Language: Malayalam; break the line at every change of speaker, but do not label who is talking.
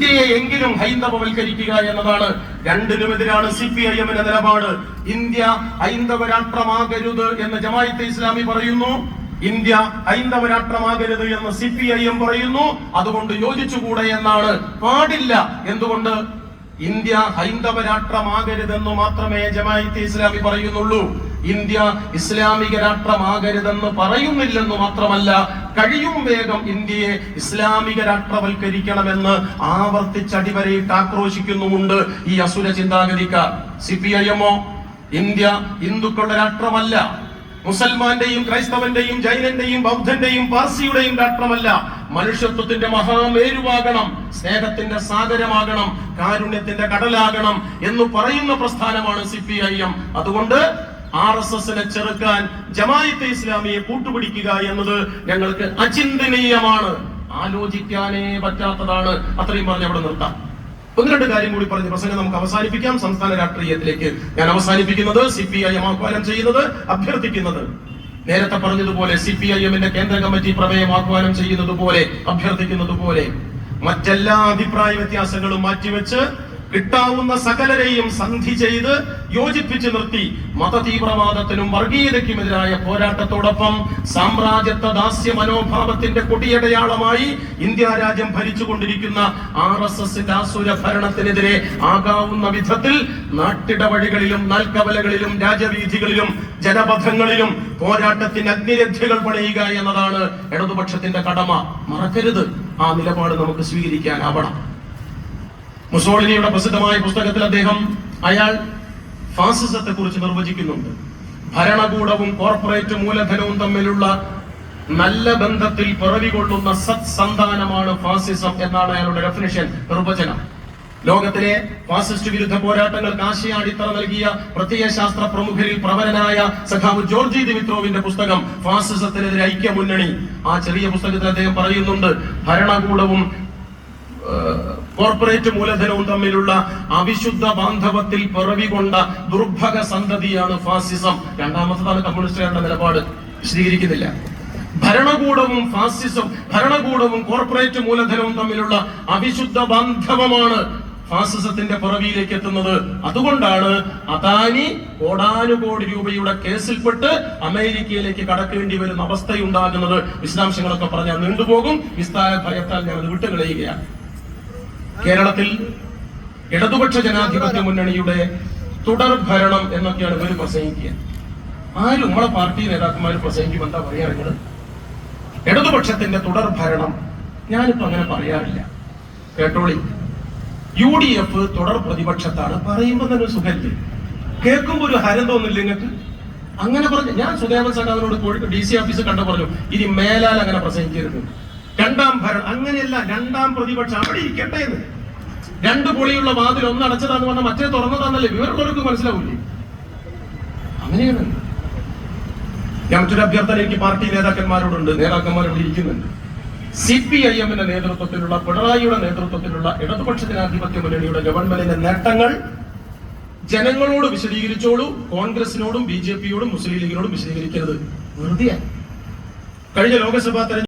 ഇന്ത്യയെ എങ്കിലും ഹൈന്ദവവൽക്കരിക്കുക എന്നതാണ് രണ്ടിനുമെതിരാണ് സി പി ഐ എമ്മിന്റെ നിലപാട്. ഇന്ത്യ ഹൈന്ദവ രാഷ്ട്രമാകരുത് എന്ന് ജമായത്തെ ഇസ്ലാമി പറയുന്നു. ഇന്ത്യ ഹൈന്ദവ രാഷ്ട്രമാകരുത് എന്ന് സി പി ഐ എം പറയുന്നു. അതുകൊണ്ട് യോജിച്ചുകൂടെ എന്നാണ്. പാടില്ല എന്തുകൊണ്ട്? ഇന്ത്യ ഹൈന്ദവ രാഷ്ട്രമാകരുതെന്ന് മാത്രമേ ജമായത്തെ ഇസ്ലാമി പറയുന്നുള്ളൂ. ഇന്ത്യ ഇസ്ലാമിക രാഷ്ട്രമാകരുതെന്ന് പറയുന്നില്ലെന്ന് മാത്രമല്ല കഴിയും വേഗം ഇന്ത്യയെ ഇസ്ലാമിക രാഷ്ട്രവൽക്കരിക്കണമെന്ന് ആവർത്തിച്ചടിവരയിട്ട് ആക്രോശിക്കുന്നുമുണ്ട് ഈ അസുര ചിന്താഗതിക്കാർ. സി പി ഐ എമ്മോ ഇന്ത്യ ഹിന്ദുക്കളുടെ രാഷ്ട്രമല്ല. മുസൽമാന്റെയും ക്രൈസ്തവന്റെയും ജൈനന്റെയും ബൗദ്ധന്റെയും പാർസിയുടെയും രാഷ്ട്രമല്ല. മനുഷ്യത്വത്തിന്റെ മഹാമേരുവാകണം സ്നേഹത്തിന്റെ സാഗരമാകണം കാരുണ്യത്തിന്റെ കടലാകണം എന്ന് പറയുന്ന പ്രസ്ഥാനമാണ് സി അതുകൊണ്ട് ആർ എസ് എസിനെ ചെറുക്കാൻ ജമായത്തെ ഇസ്ലാമിയെ കൂട്ടുപിടിക്കുക എന്നത് ഞങ്ങൾക്ക് അചിന്തനീയമാണ്. ആലോചിക്കാനേ പറ്റാത്തതാണ്. അത്രയും പറഞ്ഞ് അവിടെ നിർത്താം. ഒന്ന് രണ്ട് കാര്യം കൂടി പറഞ്ഞ് പ്രസംഗം നമുക്ക് അവസാനിപ്പിക്കാം. സംസ്ഥാന രാഷ്ട്രീയത്തിലേക്ക് ഞാൻ അവസാനിപ്പിക്കുന്നത് സി പി ഐ എം ആഹ്വാനം ചെയ്യുന്നത് അഭ്യർത്ഥിക്കുന്നത്. നേരത്തെ പറഞ്ഞതുപോലെ സി പി ഐ എമ്മിന്റെ കേന്ദ്ര കമ്മിറ്റി പ്രമേയം ആഹ്വാനം ചെയ്യുന്നത് പോലെ അഭ്യർത്ഥിക്കുന്നത് പോലെ മറ്റെല്ലാ അഭിപ്രായ വ്യത്യാസങ്ങളും മാറ്റിവെച്ച് കിട്ടാവുന്ന സകലരെയും സന്ധി ചെയ്ത് യോജിപ്പിച്ചു നിർത്തി മതതീവ്രവാദത്തിനും വർഗീയതയ്ക്കുമെതിരായ പോരാട്ടത്തോടൊപ്പം സാമ്രാജ്യത്വ ദാസ്യ മനോഭാവത്തിന്റെ കൊടിയടയാളമായി ഇന്ത്യ രാജ്യം ഭരിച്ചുകൊണ്ടിരിക്കുന്ന ആർ എസ് എസിന്റെ ആസുര ഭരണത്തിനെതിരെ ആകാവുന്ന വിധത്തിൽ നാട്ടിടവഴികളിലും നാൽക്കവലകളിലും രാജവീഥികളിലും ജനപഥങ്ങളിലും പോരാട്ടത്തിന് അഗ്നിരഥ്യകൾ പണിയുക എന്നതാണ് ഇടതുപക്ഷത്തിന്റെ കടമ. മറക്കരുത്. ആ നിലപാട് നമുക്ക് സ്വീകരിക്കാനാവണം. മുസോളിനിയുടെ പ്രസിദ്ധമായ പുസ്തകത്തിൽ അദ്ദേഹം അയാൾ ഫാസിസത്തെ കുറിച്ച് നിർവചിക്കുന്നുണ്ട്. ഭരണകൂടവും കോർപ്പറേറ്റ് മൂലധനവും തമ്മിലുള്ള നല്ല ബന്ധത്തിൽ പിറവികൊള്ളുന്ന സത് സന്താനമാണ് ഫാസിസം എന്നാണ് അയാളുടെ ഡെഫിനിഷൻ നിർവചനം. ലോകത്തിലെ ഫാസിസ്റ്റ് വിരുദ്ധ പോരാട്ടങ്ങൾക്ക് ആശയാടിത്തറ നൽകിയ പ്രത്യയശാസ്ത്ര പ്രമുഖരിൽ പ്രവരനായ സഖാവ് ജോർജി ദിമിത്രോവിന്റെ പുസ്തകം ഫാസിസത്തിനെതിരെ ഐക്യ മുന്നണി ആ ചെറിയ പുസ്തകത്തിൽ അദ്ദേഹം പറയുന്നുണ്ട് ഭരണകൂടവും കോർപ്പറേറ്റ് മൂലധനവും തമ്മിലുള്ള അവിശുദ്ധ ബാന്ധവത്തിൽ പിറവികൊണ്ട ദുർഭക സന്തതിയാണ് ഫാസിസം. രണ്ടാമത്തതാണ് കമ്മ്യൂണിസ്റ്റുകാരുടെ നിലപാട്. വിശദീകരിക്കുന്നില്ല. ഭരണകൂടവും ഫാസിസം ഭരണകൂടവും കോർപ്പറേറ്റ് മൂലധനവും തമ്മിലുള്ള അവിശുദ്ധ ബാന്ധവമാണ് ഫാസിസത്തിന്റെ പിറവിയിലേക്ക് എത്തുന്നത്. അതുകൊണ്ടാണ് അദാനി കോടാനുകോടി രൂപയുടെ കേസിൽപ്പെട്ട് അമേരിക്കയിലേക്ക് കടക്കേണ്ടി വരുന്ന അവസ്ഥയുണ്ടാകുന്നത്. വിശദാംശങ്ങളൊക്കെ പറഞ്ഞാൽ നീണ്ടുപോകും. വിസ്താര ഭയത്താൽ ഞാൻ അത് വിട്ടുകളയുകയാണ്. കേരളത്തിൽ ഇടതുപക്ഷ ജനാധിപത്യ മുന്നണിയുടെ തുടർ ഭരണം എന്നൊക്കെയാണ് ഇവർ പ്രസംഗിക്കുക. ആരും നമ്മളെ പാർട്ടി നേതാക്കന്മാർ പ്രസംഗിക്കും എന്താ പറയാറുള്ളത്? ഇടതുപക്ഷത്തിന്റെ തുടർ ഭരണം ഞാനിപ്പോ അങ്ങനെ പറയാറില്ല. കേട്ടോളി. യു ഡി എഫ് തുടർ പ്രതിപക്ഷത്താണ്. പറയുമ്പോൾ തന്നെ സുഖല്ലേ? കേൾക്കുമ്പോ ഒരു ഹരം തോന്നില്ല നിങ്ങൾക്ക് അങ്ങനെ പറഞ്ഞു ഞാൻ സുദേവൻ സഖാവിനോട് ഡി സി ഓഫീസ് കണ്ടു പറഞ്ഞു ഇനി മേലാൽ അങ്ങനെ പ്രസംഗിക്കരുത്. രണ്ടാം ഭരണം. അങ്ങനെയല്ല രണ്ടാം പ്രതിപക്ഷം അവിടെ ഇരിക്കട്ടെ എന്ന്. രണ്ട് പൊളിയുള്ള വാതിൽ ഒന്ന് അടച്ചതാന്ന് പറഞ്ഞാൽ മറ്റേ തുറന്നതാന്നല്ലേ? വിവരമുള്ളവർക്ക് മനസ്സിലാവില്ലേ അങ്ങനെയാണ്. ഞാൻ മറ്റൊരു അഭ്യർത്ഥന എനിക്ക് പാർട്ടി നേതാക്കന്മാരോടുണ്ട്. നേതാക്കന്മാർ ഇരിക്കുന്നുണ്ട്. സി പി ഐ എമ്മിന്റെ നേതൃത്വത്തിലുള്ള പിണറായിയുടെ നേതൃത്വത്തിലുള്ള ഇടതുപക്ഷ ജനാധിപത്യ മുന്നണിയുടെ ഗവൺമെന്റിന്റെ നേട്ടങ്ങൾ ജനങ്ങളോട് വിശദീകരിച്ചോളൂ. കോൺഗ്രസിനോടും ബി ജെ പിയോടും മുസ്ലിം ലീഗിനോടും വിശദീകരിക്കരുത്. വെറുതെ കഴിഞ്ഞ ലോക്സഭാ തെരഞ്ഞെടുപ്പ്